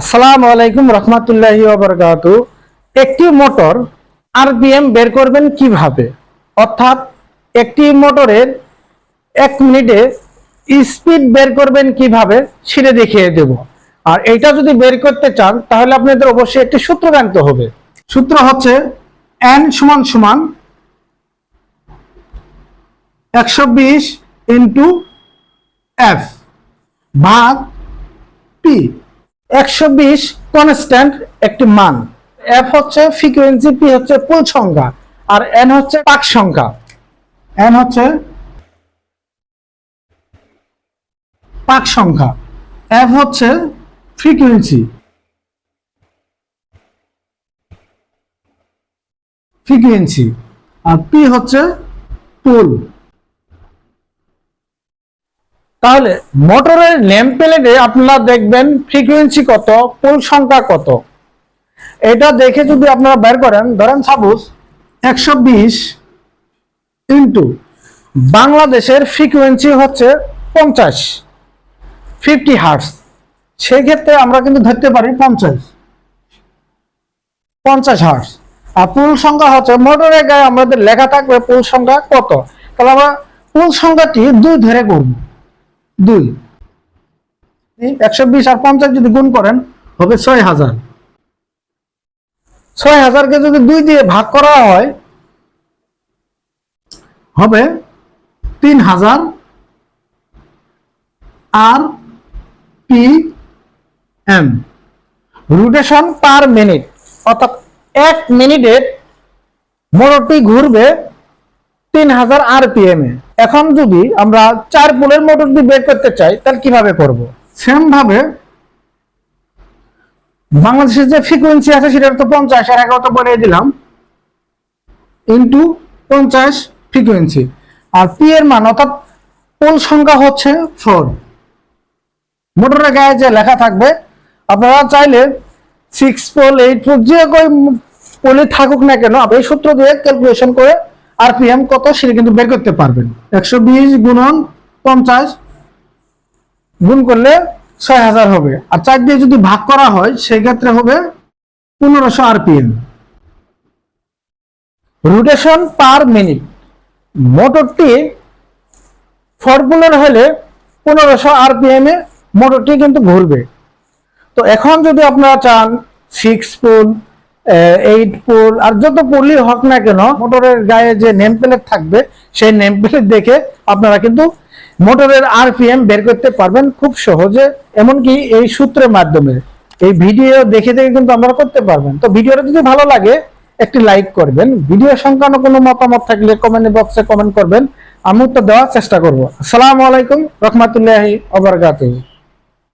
আসসালামু আলাইকুম রহমতুল্লাহি ওবরকাত একটি মোটর আর আরপিএম বের করবেন কীভাবে? অর্থাৎ একটি মোটরের এক মিনিটে স্পিড বের করবেন কীভাবে সেটা দেখিয়ে দেব। আর এটা যদি বের করতে চান, তাহলে আপনাদের অবশ্যই একটি সূত্র জানতে হবে। সূত্র হচ্ছে এন সমান সমান একশো বিশ ইন্টু এফ ভাগ পি একশো বিশ কনস্ট্যান্ট একটি মান। এফ হচ্ছে ফ্রিকোয়েন্সি পি হচ্ছে পুল সংখ্যা, আর এন হচ্ছে পাক সংখ্যা। এন হচ্ছে পাক সংখ্যা। এফ হচ্ছে ফ্রিকোয়েন্সি। ফ্রিকোয়েন্সি। আর পি হচ্ছে পুল। তাহলে মোটরের নেম প্লেটে আপনারা দেখবেন ফ্রিকোয়েন্সি কত পোল সংখ্যা কত? এটা দেখে যদি আপনারা বের করেন, ধরেন সাপোজ একশো বিশ ইন্টু বাংলাদেশের ফ্রিকোয়েন্সি হচ্ছে পঞ্চাশ ফিফটি হার্টস সেক্ষেত্রে আমরা কিন্তু ধরতে পারি পঞ্চাশ পঞ্চাশ হার্টস আর পুল সংখ্যা হচ্ছে, মোটরের গায়ে আমাদের লেখা থাকবে পুল সংখ্যা কত? তাহলে আমরা পুল সংখ্যাটি দুই ধরে করব। দুই। একশো বিশ আর পঞ্চাশ যদি গুণ করেন, হবে ছয় হাজার। ছয় হাজারকে যদি দুই দিয়ে ভাগ করা হয়, হবে তিন হাজার R P M. Rotation per minute, অর্থাৎ এক মিনিটে মোটরটি ঘুরবে তিন হাজার আরপিএম এ। এখন যদি আমরা চার পোলের মোটর দিয়ে বের করতে চাই, তাহলে কীভাবে করব? সেম ভাবে বাংলাদেশের যে ফ্রিকোয়েন্সি আছে সেটা তো পঞ্চাশ আর এগারোটা বানিয়ে দিলাম। ইন্টু পঞ্চাশ ফ্রিকোয়েন্সি আর পি এর মান, অর্থাৎ পোল সংখ্যা হচ্ছে ফোর মোটরের গায়ে যে লেখা থাকবে, আপনারা চাইলে সিক্স পোল এইট পোল যে পোলে থাকুক না কেন এই সূত্র দিয়ে ক্যালকুলেশন করে আরপিএম কত সেটা কিন্তু বের করতে পারবেন। একশো বিশ গুণন পঞ্চাশ গুণ করলে ছয় হাজার হবে। আর চার দিয়ে যদি ভাগ করা হয়, সেক্ষেত্রে হবে পনেরোশো আরপিএম রোটেশন পার মিনিট মোটরটি ফরপুলের হলে পনেরোশো আরপিএম এ মোটরটি কিন্তু ঘুরবে। তো এখন যদি আপনারা চান সিক্স পোল এইট পোল, আর যত পোলই হোক না কেন, মোটরের গায়ে যে নেম প্লেট থাকবে, সেই নেম প্লেট দেখে আপনারা কিন্তু মোটরের আরপিএম বের করতে পারবেন খুব সহজে। এমনকি এই সূত্রের মাধ্যমে। এই ভিডিও দেখে দেখে কিন্তু আপনারা করতে পারবেন। তো ভিডিওটা যদি ভালো লাগে, একটি লাইক করবেন। ভিডিও সংক্রান্ত কোনো মতামত থাকলে কমেন্ট বক্সে কমেন্ট করবেন। আমি উত্তর দেওয়ার চেষ্টা করব। আসসালামু আলাইকুম, রহমতুল্লাহি ওবরাকাতুহু